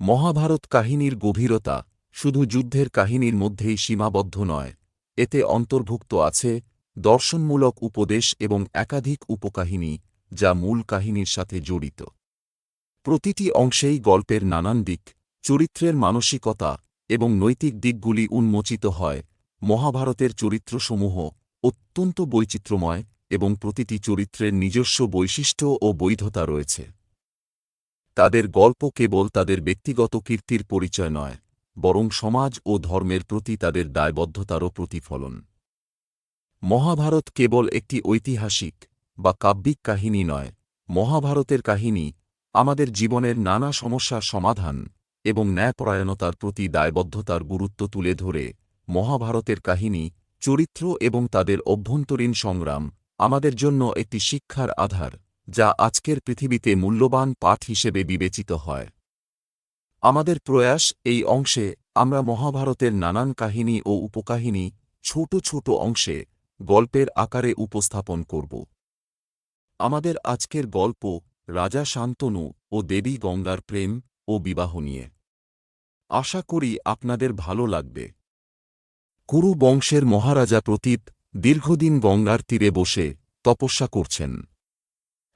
মহাভারত কাহিনীর গভীরতা শুধু যুদ্ধের কাহিনীর মধ্যেই সীমাবদ্ধ নয়, এতে অন্তর্ভুক্ত আছে দর্শনমূলক উপদেশ এবং একাধিক উপকাহিনী যা মূল কাহিনীর সাথে জড়িত। প্রতিটি অংশেই গল্পের নানান দিক, চরিত্রের মানসিকতা এবং নৈতিক দিকগুলি উন্মোচিত হয়। মহাভারতের চরিত্রসমূহ অত্যন্ত বৈচিত্র্যময় এবং প্রতিটি চরিত্রের নিজস্ব বৈশিষ্ট্য ও বৈধতা রয়েছে। তাদের গল্প কেবল তাদের ব্যক্তিগত কীর্তির পরিচয় নয়, বরং সমাজ ও ধর্মের প্রতি তাদের দায়বদ্ধতারও প্রতিফলন। মহাভারত কেবল একটি ঐতিহাসিক বা কাব্যিক কাহিনী নয়, মহাভারতের কাহিনী আমাদের জীবনের নানা সমস্যার সমাধান এবং ন্যায়পরায়ণতার প্রতি দায়বদ্ধতার গুরুত্ব তুলে ধরে। মহাভারতের কাহিনী, চরিত্র এবং তাদের অভ্যন্তরীণ সংগ্রাম আমাদের জন্য একটি শিক্ষার আধার। যা আজকের পৃথিবীতে মূল্যবান পাঠ হিসেবে বিবেচিত হয়। আমাদের প্রয়াস এই অংশে আমরা মহাভারতের নানান কাহিনী ও উপকাহিনী ছোট ছোট অংশে গল্পের আকারে উপস্থাপন করব। আমাদের আজকের গল্প রাজা শান্তনু ও দেবী গঙ্গার প্রেম ও বিবাহ নিয়ে। আশা করি আপনাদের ভালো লাগবে। কুরু বংশের মহারাজা প্রতীপ দীর্ঘদিন গঙ্গার তীরে বসে তপস্যা করছেন।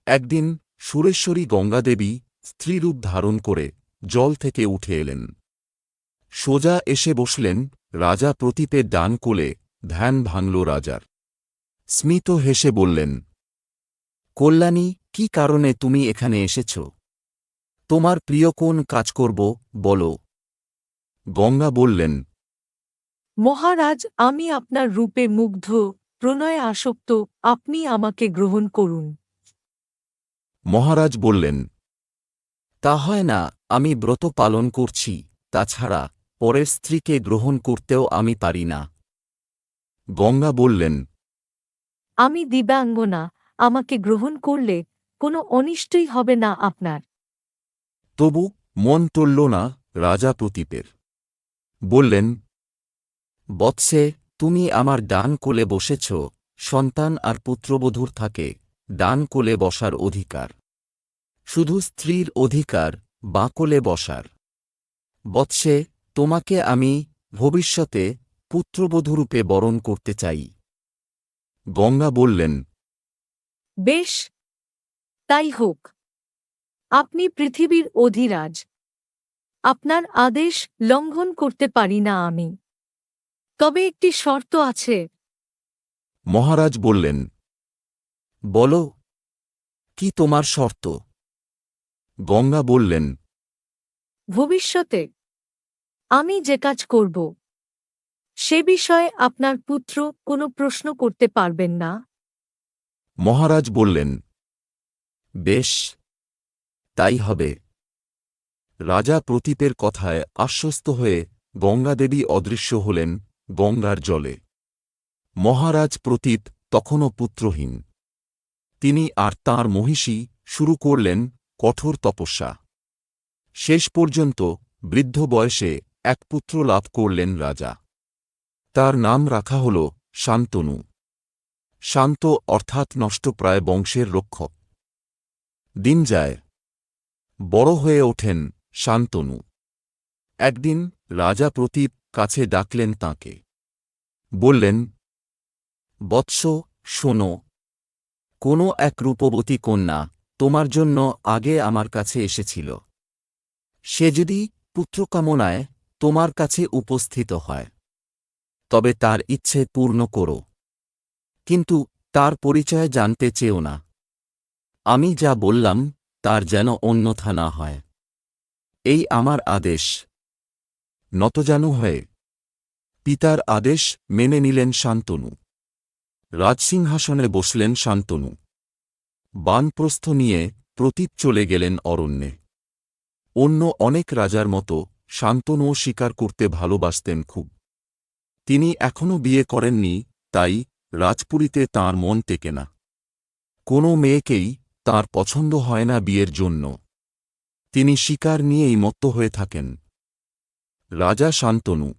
একদিন সুরেশ্বরী গঙ্গাদেবী স্ত্রীরূপ ধারণ করে জল থেকে উঠে এলেন। সোজা এসে বসলেন, রাজা প্রতীপের ডান কোলে ধ্যান ভাঙল রাজার। স্মিত হেসে বললেন, কল্যাণী, কি কারণে তুমি এখানে এসেছ? তোমার প্রিয় কোন কাজ করব, বলো? গঙ্গা বললেন, মহারাজ, আমি আপনার রূপে মুগ্ধ, প্রণয়ে আসক্ত, আপনি আমাকে গ্রহণ করুন। মহারাজ বললেন তা হয় না আমি ব্রত পালন করছি তাছাড়া পরের স্ত্রীকে গ্রহণ করতেও আমি পারি না। গঙ্গা বললেন আমি দিব্যাঙ্গনা আমাকে গ্রহণ করলে কোনো অনিষ্টই হবে না আপনার। তবু মন টলল না রাজা প্রতীপের। বললেন বৎসে তুমি আমার ডান কোলে বসেছ সন্তান আর পুত্রবধূর থাকে ডান কোলে বসার অধিকার। শুধু স্ত্রীর অধিকার বাঁ কোলে বসার। বৎসে তোমাকে আমি ভবিষ্যতে পুত্রবধূরূপে বরণ করতে চাই। গঙ্গা বললেন বেশ তাই হোক। আপনি পৃথিবীর অধিরাজ। আপনার আদেশ লঙ্ঘন করতে পারি না আমি। তবে একটি শর্ত আছে। মহারাজ বললেন বলো কি তোমার শর্ত? গঙ্গা বললেন ভবিষ্যতে আমি যে কাজ করব সে বিষয়ে আপনার পুত্র কোনো প্রশ্ন করতে পারবেন না? মহারাজ বললেন বেশ তাই হবে। রাজা প্রতীপের কথায় আশ্বস্ত হয়ে গঙ্গাদেবী অদৃশ্য হলেন গঙ্গার জলে। মহারাজ প্রতীপ তখনও পুত্রহীন। তিনি আর তাঁর মহিষী শুরু করলেন কঠোর তপস্যা। শেষ পর্যন্ত বৃদ্ধ বয়সে এক পুত্র লাভ করলেন রাজা। তার নাম রাখা হল শান্তনু। শান্ত অর্থাৎ নষ্টপ্রায় বংশের রক্ষক। দিন যায়। বড় হয়ে ওঠেন শান্তনু। একদিন রাজা প্রতীপ কাছে ডাকলেন তাঁকে। বললেন, বৎস, শোনো। কোনো এক রূপবতী কন্যা তোমার জন্য আগে আমার কাছে এসেছিল। সে যদি পুত্রকামনায় তোমার কাছে উপস্থিত হয়, তবে তার ইচ্ছে পূর্ণ করো। কিন্তু তার পরিচয় জানতে চেও না। আমি যা বললাম, তার যেন অন্যথা না হয়। এই আমার আদেশ। নতজানু হয়ে পিতার আদেশ মেনে নিলেন শান্তনু। রাজসিংহাসনে বসলেন শান্তনু। বানপ্রস্থ নিয়ে প্রতীপ চলে গেলেন অরণ্যে। অন্য অনেক রাজার মতো শান্তনুও স্বীকার করতে ভালোবাসতেন খুব। তিনি এখনও বিয়ে করেননি, তাই রাজপুরীতে তাঁর মন টেকে না। কোনো মেয়েকেই তার পছন্দ হয় না বিয়ের জন্য। তিনি শিকার নিয়েই মত্ত হয়ে থাকেন। রাজা শান্তনু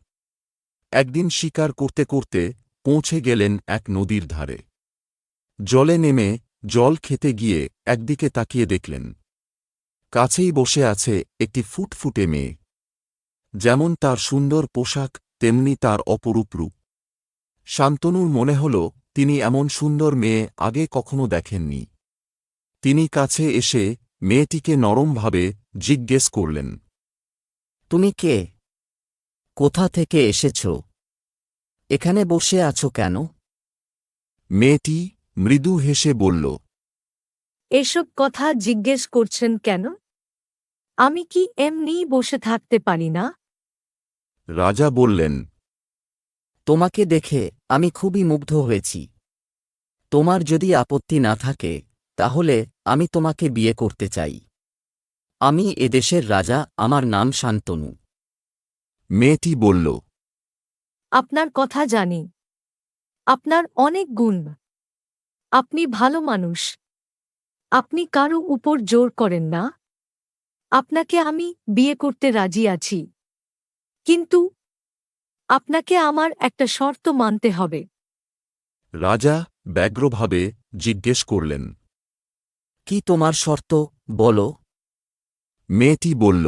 একদিন শিকার করতে করতে পৌঁছে গেলেন এক নদীর ধারে। জলে নেমে জল খেতে গিয়ে একদিকে তাকিয়ে দেখলেন। কাছেই বসে আছে একটি ফুটফুটে মেয়ে। যেমন তার সুন্দর পোশাক তেমনি তার অপরূপ রূপ। শান্তনুর মনে হল তিনি এমন সুন্দর মেয়ে আগে কখনো দেখেননি। তিনি কাছে এসে মেয়েটিকে নরমভাবে জিজ্ঞেস করলেন তুমি কে? কোথা থেকে এসেছ? এখানে বসে আছো কেন? মেয়েটি মৃদু হেসে বলল এসব কথা জিজ্ঞেস করছেন কেন? আমি কি এমনিই বসে থাকতে পারি না? রাজা বললেন তোমাকে দেখে আমি খুবই মুগ্ধ হয়েছি। তোমার যদি আপত্তি না থাকে তাহলে আমি তোমাকে বিয়ে করতে চাই। আমি এদেশের রাজা আমার নাম শান্তনু। মেয়েটি বলল আপনার কথা জানি। আপনার অনেক গুণ। আপনি ভালো মানুষ। আপনি কারও উপর জোর করেন না। আপনাকে আমি বিয়ে করতে রাজি আছি। কিন্তু আপনাকে আমার একটা শর্ত মানতে হবে। রাজা ব্যগ্রভাবে জিজ্ঞেস করলেন কি তোমার শর্ত? বলো। মেয়েটি বলল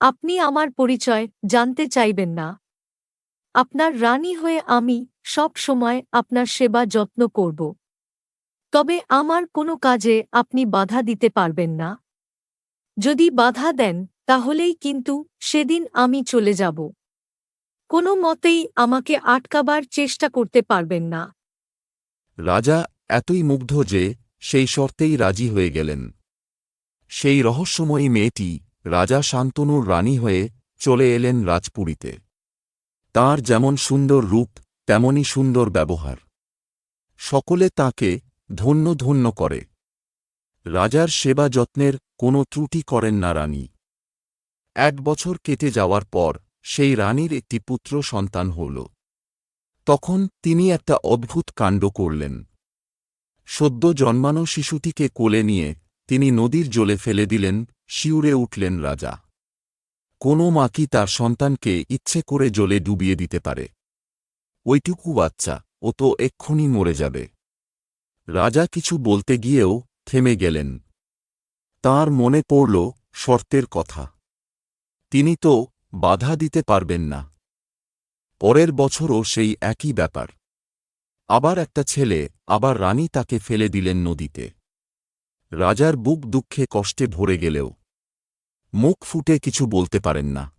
আপনি আমার পরিচয় জানতে চাইবেন না। আপনার রানী হয়ে আমি সব সময় আপনার সেবা যত্ন করব। তবে আমার কোনো কাজে আপনি বাধা দিতে পারবেন না। যদি বাধা দেন, তাহলেই কিন্তু সেদিন আমি চলে যাব। কোনো মতেই আমাকে আটকাবার চেষ্টা করতে পারবেন না। রাজা এতই মুগ্ধ যে সেই শর্তেই রাজি হয়ে গেলেন। সেই রহস্যময়ী মেয়েটি রাজা শান্তনুর রানী হয়ে চলে এলেন রাজপুরীতে। তার যেমন সুন্দর রূপ তেমনি সুন্দর ব্যবহার। সকলে তাকে ধন্য ধন্য করে। রাজার সেবা যত্নের কোনো ত্রুটি করেন না রানী। এক বছর কেটে যাওয়ার পর সেই রানীর একটি পুত্র সন্তান হল। তখন তিনি একটা অদ্ভুত কাণ্ড করলেন। সদ্য জন্মানো শিশুটিকে কোলে নিয়ে তিনি নদীর জলে ফেলে দিলেন, শিউরে উঠলেন রাজা। কোনো মা কি তার সন্তানকে ইচ্ছে করে জলে ডুবিয়ে দিতে পারে? ওইটুকু বাচ্চা, ও তো এক্ষুনি মরে যাবে। রাজা কিছু বলতে গিয়েও থেমে গেলেন। তার মনে পড়ল শর্তের কথা। তিনি তো বাধা দিতে পারবেন না। পরের বছরও সেই একই ব্যাপার। আবার একটা ছেলে, আবার রানী তাকে ফেলে দিলেন নদীতে। রাজার বুক দুঃখে কষ্টে ভরে গেলেও। মুখ ফুটে কিছু বলতে পারেন না।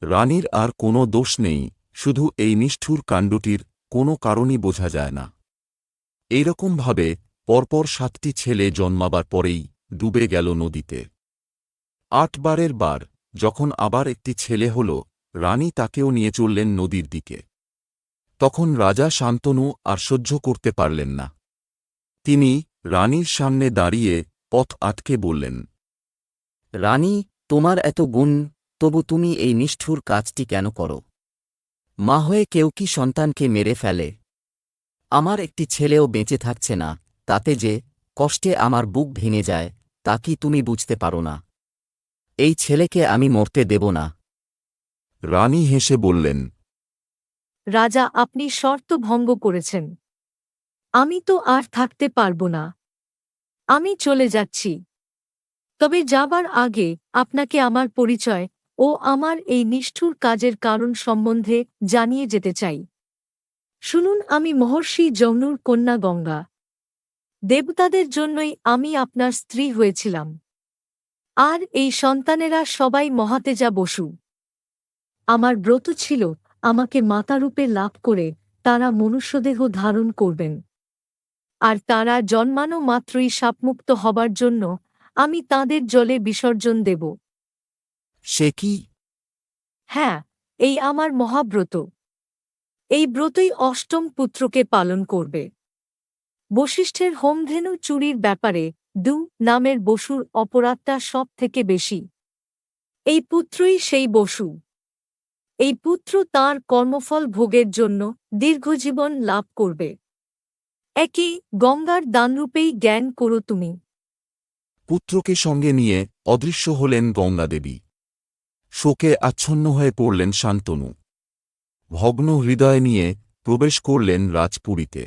রানীর আর কোনো দোষ নেই। শুধু এই নিষ্ঠুর কাণ্ডটির কোনো কারণই বোঝা যায় না। এইরকমভাবে পরপর সাতটি ছেলে জন্মাবার পরেই ডুবে গেল নদীতে। আটবারের বার যখন আবার একটি ছেলে হল, রানী তাকেও নিয়ে চললেন নদীর দিকে। তখন রাজা শান্তনু আর সহ্য করতে পারলেন না। তিনি রানীর সামনে দাঁড়িয়ে পথ আটকে বললেন, রানী, তোমার এত গুণ, তবু তুমি এই নিষ্ঠুর কাজটি কেন করো? মা হয়ে কেউ কি সন্তানকে মেরে ফেলে? আমার একটি ছেলেও বেঁচে থাকছে না তাতে যে কষ্টে আমার বুক ভেঙে যায় তা কি তুমি বুঝতে পারো না? এই ছেলেকে আমি মরতে দেব না। রানী হেসে বললেন রাজা আপনি শর্ত ভঙ্গ করেছেন। আমি তো আর থাকতে পারব না। আমি চলে যাচ্ছি। তবে যাবার আগে আপনাকে আমার পরিচয় ও আমার এই নিষ্ঠুর কাজের কারণ সম্বন্ধে জানিয়ে যেতে চাই। শুনুন, আমি মহর্ষি যৌনুর কন্যা গঙ্গা। দেবতাদের জন্যই আমি আপনার স্ত্রী হয়েছিলাম। আর এই সন্তানেরা সবাই মহাতেজা বসু। আমার ব্রত ছিল, আমাকে মাতারূপে লাভ করে তারা মনুষ্যদেহ ধারণ করবেন। আর তারা জন্মানো মাত্রই সাপমুক্ত হবার জন্য আমি তাদের জলে বিসর্জন দেব। সে কি? হ্যাঁ এই আমার মহাব্রত। এই ব্রতই অষ্টম পুত্রকে পালন করবে। বশিষ্ঠের হোমধেনু চুরির ব্যাপারে দু নামের বসুর অপরাধটা সব থেকে বেশি। এই পুত্রই সেই বসু। এই পুত্র তার কর্মফল ভোগের জন্য দীর্ঘজীবন লাভ করবে। একই গঙ্গার দানরূপেই জ্ঞান করো তুমি। পুত্রকে সঙ্গে নিয়ে অদৃশ্য হলেন গঙ্গাদেবী। শোকে আচ্ছন্ন হয়ে পড়লেন শান্তনু। ভগ্ন হৃদয় নিয়ে প্রবেশ করলেন রাজপুরীতে।